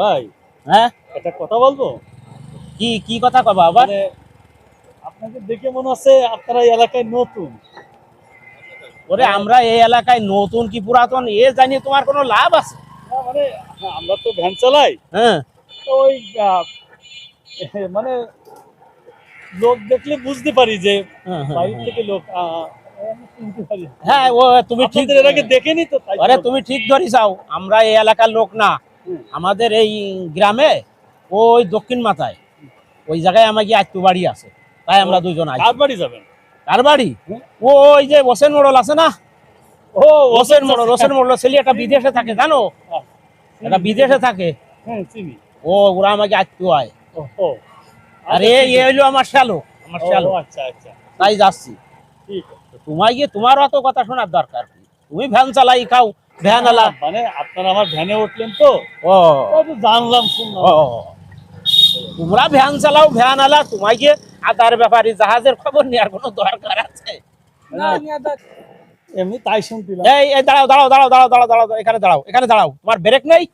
ভাই হ্যাঁ? একটা কথা বলব? কি কি কথা কবা আবার? মানে আপনাকে দেখে মনে হচ্ছে আপনারা এই এলাকায় নতুন। ওরে আমরা এই এলাকায় নতুন কি পুরাতন এ জানি তোমার কোনো লাভ আছে? মানে আমরা তো ভ্যান চালাই। হ্যাঁ। তো ওই মানে লোক দেখলে বুঝতে পারি যে হ্যাঁ, হ্যাঁ, বাইরে হ্যাঁ। থেকে লোক হ্যাঁ ও তুমি ঠিক দেখেনি তো আরে তুমি ঠিক ধরি যাও আমরা এই এলাকার লোক না। আমাদের এই গ্রামে ওই দক্ষিণ মাথায় ওই জায়গায় আমাকে আত্মু বাড়ি আছে। তাই আমরা দুজন কার বাড়ি যাবেন? কার বাড়ি? ও ওই যে হোসেন মোড়ল আছে না? ও হোসেন মোড়ল হোসেন মোড়ল ছেলে একটা বিদেশে থাকে জানো? একটা বিদেশে থাকে। ও ওরা আমাকে আত্মু হয়। ও ও। আর এই হইল আমার শ্যালো আমার শ্যালো। আচ্ছা আচ্ছা। তাই যাচ্ছি। তোমায় গিয়ে তোমার অত কথা শোনার দরকার তুমি ভ্যান চালাই খাও। ভ্যান আলা মানে আপনারা আমার ভ্যানে উঠলেন তো। ও। জানলাম শুনলাম। তোমরা ভ্যান চালাও ভ্যান আলা তোমায় গিয়ে আদার ব্যাপারে জাহাজের খবর নেওয়ার কোনো দরকার আছে? এমনি তাই শুনছিলাম। এই এই দাঁড়াও দাঁড়াও দাঁড়াও দাঁড়াও দাঁড়াও দাঁড়াও এখানে দাঁড়াও এখানে দাঁড়াও। তোমার ব্রেক নেই?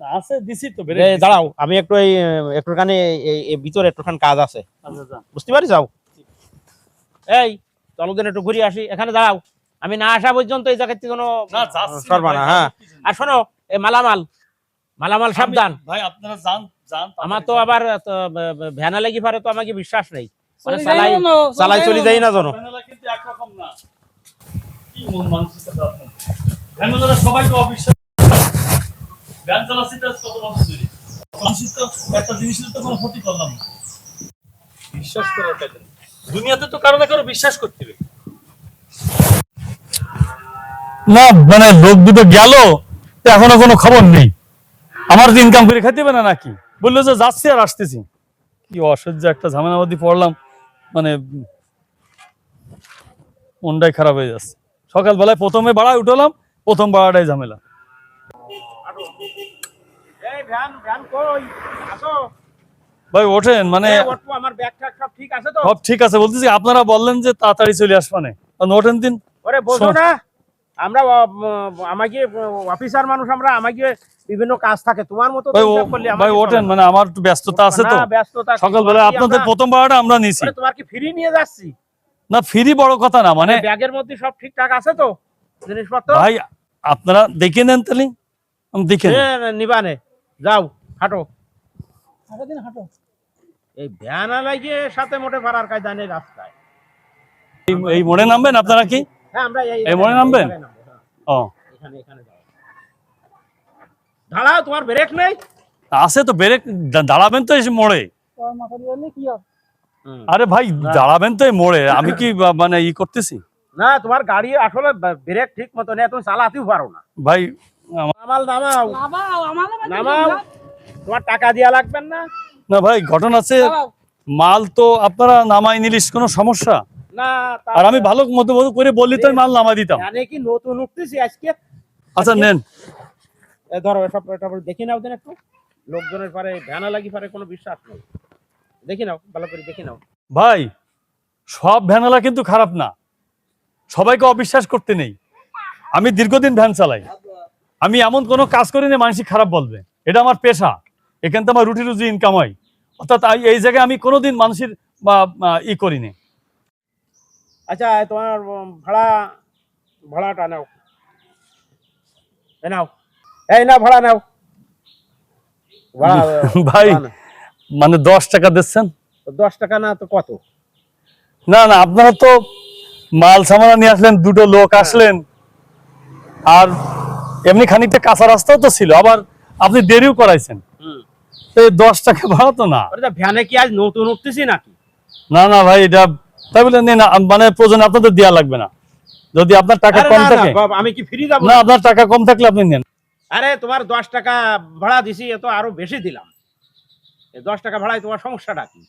আছে দিছি তো এই দাঁড়াও আমি একটু এই একটুখানি এই- ভিতরে একটুখানি কাজ আছে। আচ্ছা আচ্ছা। বুঝতে পারি যাও এই চলো দিন একটু ঘুরে আসি এখানে দাঁড়াও। আমি না আসা পর্যন্ত এই জায়গাতে কোনো না সরবা না হ্যাঁ। আর শোনো এই মালামাল। মালামাল সাবধান ভাই আপনারা যান যান আমার তো আবার ভ্যানা লেগে পারে তো আমাকে বিশ্বাস নেই। মানে চালাই চালাই চলে যাই না জানো কিন্তু একরকম না। কি মন মানসিকতা আপনার? ভ্যানেলারা সবাই তো অবিশ্বাস ভ্যান কত বছর ধরে একটা জিনিসের তো কোনো ক্ষতি করলাম না। বিশ্বাস করার দুনিয়াতে তো কারও না কারও বিশ্বাস করতে হবে। না মানে লোক দুটো গেল এখনও কোনো খবর নেই। আমার তো ইনকাম করে খাইতে হবে না নাকি? বলল যে যাচ্ছি আর আসতেছি। কি অসহ্য একটা ঝামেলাবাদি পড়লাম মানে মনটাই খারাপ হয়ে যাচ্ছে। সকালবেলায় প্রথমে বাড়ায় উঠলাম প্রথম বাড়াটাই ঝামেলা। ভাই ওঠেন মানে সব ঠিক আছে বলতেছি আপনারা বললেন যে তাড়াতাড়ি চলে আসবানে। ওঠেন দিন। ওরে বোঝো না। আমরা আমাকে অফিসার মানুষ আমরা আমাকে বিভিন্ন কাজ থাকে। তোমার মতো ভাই ওঠেন মানে আমার একটু ব্যস্ততা আছে তো। না, ব্যস্ততা কি? সকালবেলায় আপনাদের প্রথম বাড়াটা আমরা নিছি। তোমার কি ফ্রি নিয়ে যাচ্ছি? না ফ্রি বড় কথা না মানে ব্যাগের মধ্যে সব ঠিকঠাক আছে তো? জিনিসপত্র? ভাই আপনারা দেখে নেন তাহলে। আমি দেখে নেন। নিবানে। যাও হাঁটো। হাঁটো দিন হাঁটো। এই ভ্যান লাগিয়ে সাথে মোটে পারার কাজ জানে রাস্তায়। এই- এই মোড়ে নামবেন আপনারা কি? হ্যাঁ আমরা এই এই মোড়ে নামবেন? হ্যাঁ। ও। এখানে এখানে যাও দাঁড়াও তোমার ব্রেক নেই? আছে তো বেড়ে দাঁড়াবেন তো এই মোড়ে। আরে ভাই দাঁড়াবেন তো এই মোড়ে আমি কি মানে ই করতেছি? না তোমার গাড়ি আসলে ব্রেক ঠিক মতো নেই তুমি চালাতেও পারো না। ভাই নামাল নামাও নামাও। তোমার টাকা দেওয়া লাগবেন না? না ভাই ঘটনা আছে মাল তো আপনারা নামাই নিলিস কোনো সমস্যা? না আর আমি ভালো মতো মতো করে বললি তো আমি মাল নামা দিতাম। জানে কি নতুন উঠতেছি আজকে? আচ্ছা নেন। ধরো এটা দেখে নাও দেন একটু। লোকজনের পারে ভ্যানা লাগি পারে কোনো বিশ্বাস নেই। দেখে নাও ভালো করে দেখে নাও। ভাই সব ভ্যানালা কিন্তু খারাপ না। সবাইকে অবিশ্বাস করতে নেই। আমি দীর্ঘদিন ভ্যান চালাই। আমি এমন কোনো কাজ করি না মানুষ খারাপ বলবে। এটা আমার পেশা। এখান থেকে আমার রুটি রুজি ইনকাম হয়। অর্থাৎ এই জায়গায় আমি কোনোদিন মানুষের বা ই করিনি আচ্ছা তোমার ভাড়া ভাড়াটা নাও। এ নাও। এই না ভাড়া নাও। ভাই মানে দশ টাকা দিচ্ছেন? দশ টাকা না তো কত? না না আপনারা তো মাল সামানা নিয়ে আসলেন দুটো লোক আসলেন। আর এমনি খানিকটা কাঁচা রাস্তাও তো ছিল আবার আপনি দেরিও করাইছেন। তো দশ টাকা ভাড়া তো না। ভ্যানে কি আজ নতুন উঠতেছি নাকি? না না ভাই এটা তাই বলে নেন মানে প্রয়োজন আপনাদের দেওয়া লাগবে না। যদি আপনার টাকা কম থাকে আমি কি ফ্রি যাব? না আপনার টাকা কম থাকলে আপনি নেন। আরে তোমার দশ টাকা ভাড়া দিছি এ তো আরও বেশি দিলাম। দশ টাকা ভাড়ায় তোমার সমস্যাটা কি?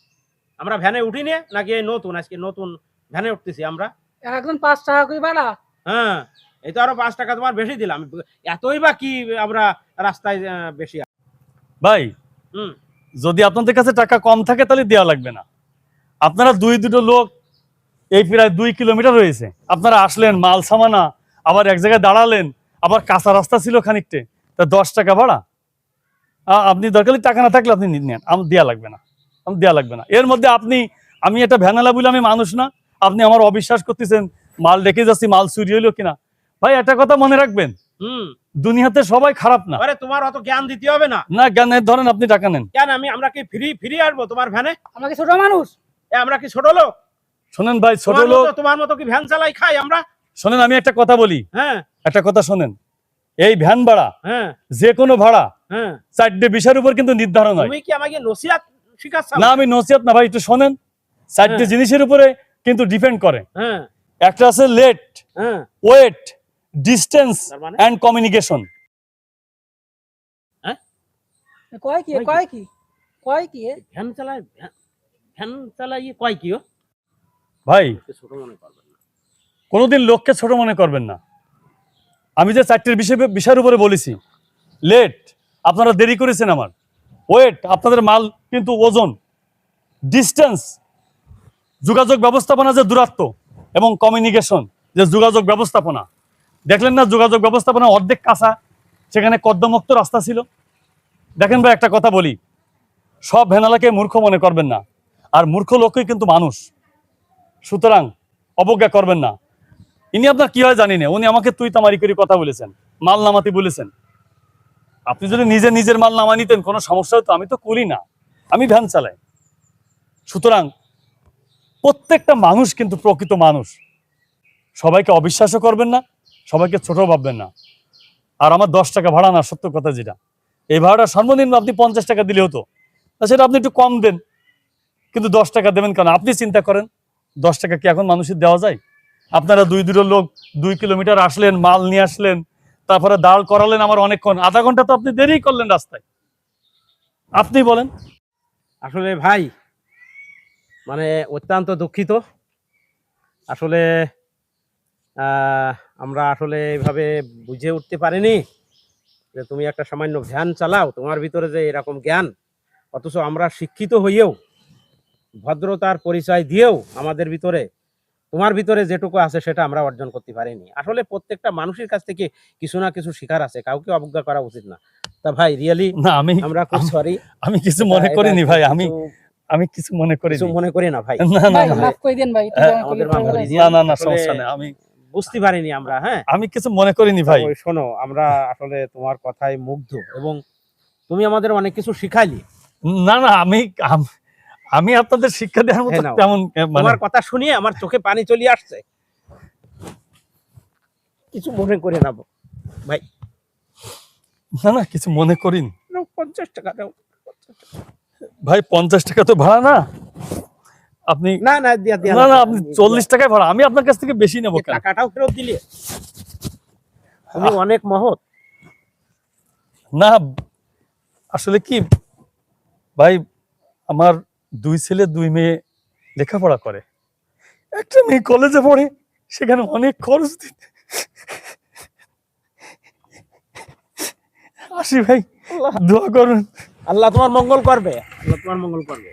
আমরা ভ্যানে উঠি নে নাকি এই নতুন? আজকে নতুন ভ্যানে উঠতেছি আমরা। একজন পাঁচ টাকা করে বাড়া হ্যাঁ এই তো আরও পাঁচ টাকা তোমার বেশি দিলাম। এতই বা কি আমরা রাস্তায় বেশি ভাই হুম। যদি আপনাদের কাছে টাকা কম থাকে তাহলে দেওয়া লাগবে না। আপনারা দুই দুটো লোক এই প্রায় দুই কিলোমিটার রয়েছে। আপনারা আসলেন মাল সামানা আবার এক জায়গায় দাঁড়ালেন আবার কাঁচা রাস্তা ছিল খানিকটে। তা দশ টাকা ভাড়া। আপনি দরকারি টাকা না থাকলে আপনি নেন। আমার দেওয়া লাগবে না। আমার দেওয়া লাগবে না। এর মধ্যে আপনি আমি একটা ভ্যানালা বলে আমি মানুষ না। আপনি আমার অবিশ্বাস করতেছেন মাল রেখে যাচ্ছি মাল চুরি হইল কিনা। ভাই একটা কথা মনে রাখবেন। দুনিয়াতে সবাই খারাপ না। আরে তোমার অত জ্ঞান দিতে হবে না। না জ্ঞানের ধরেন আপনি টাকা নেন। কেন আমি আমরা কি ফ্রি ফ্রি আসব তোমার ভ্যানে? আমরা কি ছোট মানুষ? এ, আমরা কি ছোট লোক? শোনেন ভাই ছোট লোক। তোমার মতো কি ভ্যান চালাই খাই আমরা? শোনেন আমি একটা কথা বলি। হ্যাঁ। একটা কথা শোনেন। এই ভ্যান ভাড়া হ্যাঁ। যে কোনো ভাড়া হ্যাঁ। চারটে বিষয়ের উপর কিন্তু নির্ধারণ হয়। তুমি কি আমাকে নসিহাত শিখাচ্ছ? না আমি নসিহত না ভাই একটু শোনেন। চারটে হ্যাঁ। জিনিসের উপরে কিন্তু ডিপেন্ড করে। হ্যাঁ। একটা আছে লেট হ্যাঁ। ওয়েট ডিস্টেন্স তার মানে? And communication. হ্যাঁ? কয় কি? কয় কি? কয় কি? ভ্যান চালায় ভ্যান- ভ্যান চালাই কয় কি ও? ভাই ছোট মনে করবেন না। কোনোদিন লোককে ছোট মনে করবেন না। আমি যে চারটির বিষয় বিষয়ের উপরে বলেছি লেট আপনারা দেরি করেছেন আমার। ওয়েট আপনাদের মাল কিন্তু ওজন ডিস্টেন্স যোগাযোগ ব্যবস্থাপনা যে দূরত্ব এবং কমিউনিকেশন যে যোগাযোগ ব্যবস্থাপনা। দেখলেন না যোগাযোগ ব্যবস্থাপনা অর্ধেক কাঁচা সেখানে কদ্মমুক্ত রাস্তা ছিল? দেখেন ভাই একটা কথা বলি সব ভেনালাকে মূর্খ মনে করবেন না। আর মূর্খ লোকই কিন্তু মানুষ। সুতরাং অবজ্ঞা করবেন না। ইনি আপনার কি হয় জানি না, উনি আমাকে তুই তামারি করে কথা বলেছেন মাল নামাতে বলেছেন। আপনি যদি নিজে নিজের মাল নামা নিতেন, কোনো সমস্যা হতো? আমি তো করি না, আমি ভ্যান চালাই। সুতরাং প্রত্যেকটা মানুষ কিন্তু প্রকৃত মানুষ। সবাইকে অবিশ্বাসও করবেন না, সবাইকে ছোট ভাববেন না। আর আমার দশ টাকা ভাড়া না, সত্য কথা যেটা। এই ভাড়াটা সর্বনিম্ন আপনি পঞ্চাশ টাকা দিলে হতো। তা সেটা আপনি একটু কম দেন, কিন্তু দশ টাকা দেবেন কেন? আপনি চিন্তা করেন দশ টাকা কি এখন মানুষের দেওয়া যায়? আপনারা দুই দুটো লোক দুই কিলোমিটার আসলেন, মাল নিয়ে আসলেন, তারপরে দাঁড় করালেন আমার অনেকক্ষণ। আধা ঘণ্টা তো আপনি দেরি করলেন রাস্তায়। আপনি বলেন। আসলে ভাই মানে অত্যন্ত দুঃখিত। আসলে আমরা আসলে এভাবে বুঝে উঠতে পারিনি যে তুমি একটা সামান্য ভ্যান চালাও, তোমার ভিতরে যে এরকম জ্ঞান, অথচ আমরা শিক্ষিত হইয়েও ভদ্রতার পরিচয় দিয়েও আমাদের ভিতরে তোমার ভিতরে যেটুকু আছে সেটা আমরা অর্জন করতে পারিনি। আসলে প্রত্যেকটা মানুষের কাছ থেকে কিছু না কিছু শিকার আছে কাউকে অবজ্ঞা করা উচিত না। তা ভাই রিয়েলি না আমি আমরা খুব সরি আমি কিছু মনে করিনি ভাই আমি আমি কিছু মনে করি কিছু মনে করি না ভাই। না না না মাফ করে দেন ভাই একটু হ্যাঁ। না না না সমস্যা নেই আমি বুঝতে পারিনি আমরা হ্যাঁ? আমি কিছু মনে করিনি ভাই। ওই শোনো আমরা আসলে তোমার কথায় মুগ্ধ এবং তুমি আমাদের অনেক কিছু শিখাইলি। না না আমি আম- আমি আপনাদের শিক্ষা দেওয়ার মতো হ্যাঁ, তেমন এ, মানে কথা শুনিয়ে আমার চোখে পানি চলে আসছে। কিছু মনে করে না ভাই। না না কিছু মনে করিনি। পঞ্চাশ টাকা দাও ভাই পঞ্চাশ টাকা তো ভাড়া না? আপনি না না না না আপনি চল্লিশ টাকায় ভাড়া। আমি আপনার কাছ থেকে বেশি নেব টাকাটাও ফেরত দিলে। তুমি অনেক মহৎ। না আসলে কি? ভাই আমার দুই ছেলে দুই মেয়ে লেখাপড়া করে। একটা মেয়ে কলেজে পড়ে সেখানে অনেক খরচ দিতে। আসি ভাই দোয়া করুন। আল্লাহ তোমার মঙ্গল করবে। আল্লাহ তোমার মঙ্গল করবে।